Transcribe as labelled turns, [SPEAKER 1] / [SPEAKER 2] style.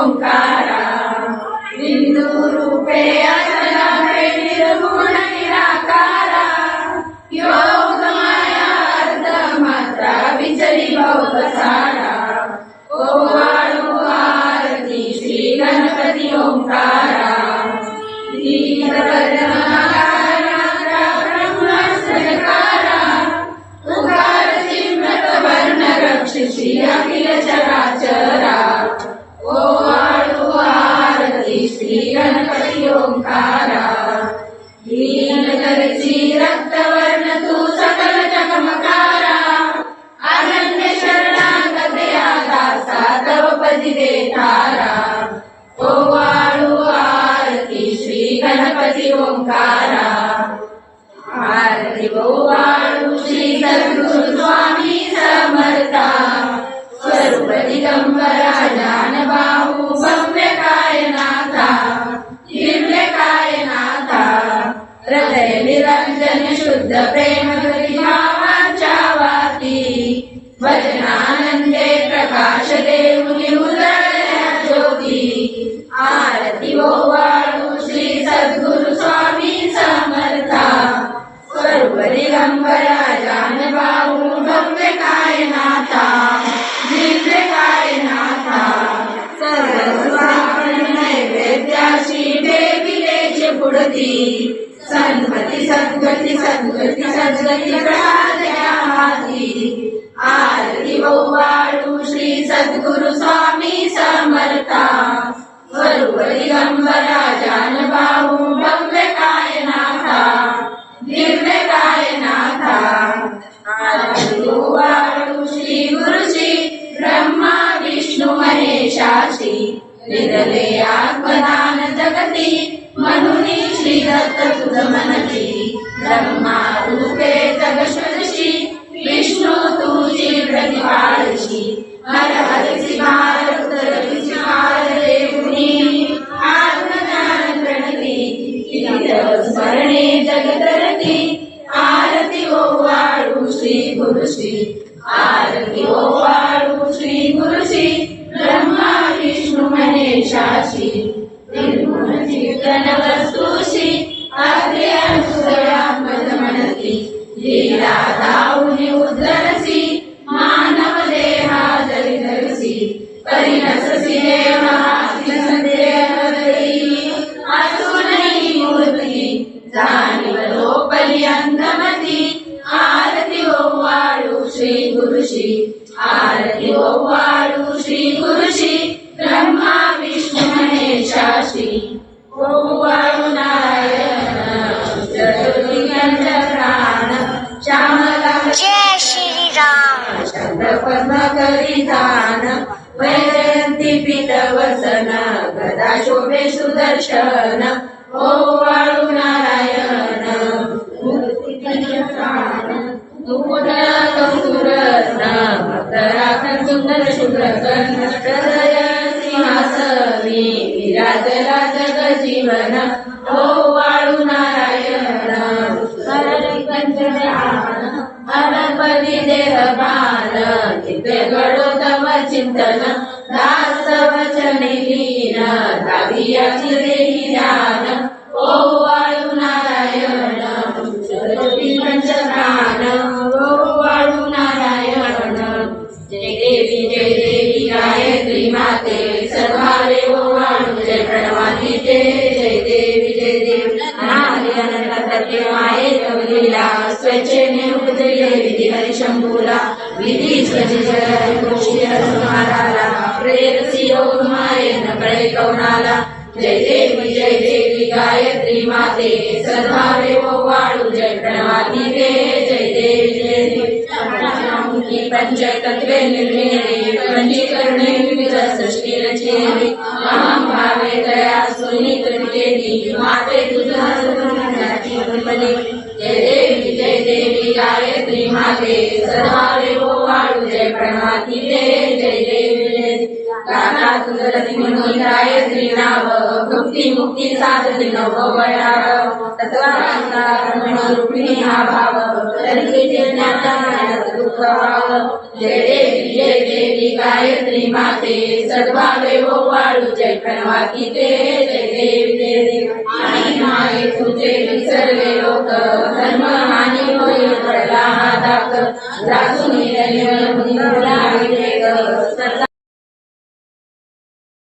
[SPEAKER 1] ओंकारा बिंदू रूपे असनापे निर्गुण निराकारा योग माया अर्थ मात्रा विचरी भवसारा ओवाळू आरती श्री गणपती गणपती रक्तवर्ण तू सकल चमकारा अनन्य शरणागते आरती श्री गणपती ओंकारा आरती ओवाळू श्री सद्गुरु स्वामी समर्था स्वरूप दिगंबरा प्रेम भावाच्या वाती वचनानंदे प्रकाश देऊनी उदळल्या ज्योती आरती ओवाळू श्री सद्गुरु स्वामी समर्था. सर्व दिगंबरा जानबाहू भव्य काय नाथा दिव्य कायनाथा. सर्व नैवेद्याशी देविलेचे पुढती. संपति सद्गती सद्गती सद्गती प्रसादया आरती श्री सद्गुरु म्हणून श्री दत्त तुझ मनती ब्रह्मा रूपे जगशुरशी विष्णू तुझी प्रतिपाळशी हर हर भार उतरची भार देऊनी आत्मज्ञान प्रणती स्मरणे जगतरती आरती ओवाळू श्री गुरुश्री आरती श्री गुरुशी आरती ओवाळू श्री गुरुशी ब्रह्मा विष्णू महेशाशी ओवाळू नारायण चतुर्लिंग प्राण श्यामला
[SPEAKER 2] जय श्रीराम.
[SPEAKER 1] शब्द पद्म करिधान वैजयंती पीठ वसन गदा शोभे सुदर्शन. ओवाळू नारायण कौतुरत्न भक्तराखण सुंदर शुभ्रकर्ण हृदय सिंहासनी विराजला जग जीवन ओवाळू नारायण हरी पंचध्यान देह बाल चित्ते घडो तव चिंतन दास वचने लीन दावियाची देही ध्यान देवी स्वच्छेने उपजले विधी विधी जय प्रेरसी योग कळे जय देवी जय देवी गायत्री माते सद्भावे वाळू जय प्रणवाती ते जय देवी जय देवी पंचामुखी पंचतत्वे निर्मिणे पंचीकरणे विविध सृष्टी रचेवी अहम भावे दया सुनी केली माते तुझा सर्वज्ञाची जय देवी जय देवी गायत्री माते सदा सदावे वाळू जय प्रणाती दे जय देवी। जय देवी. गाता तुझरती म्हणून गायत्री नाव भक्ती मुक्ती साधती नव वयाव तत्वांता म्हणून रुक्मिणी हा भाव तरी ज्ञाता दुःख भाव जय देवी जय देवी गायत्री माते सर्वा देव वाळू जय प्रणवाकी ते जय देवी जय देवी आणि माये तुझे विसरले लोक धर्म हानी होईल पडला हा दाख जासून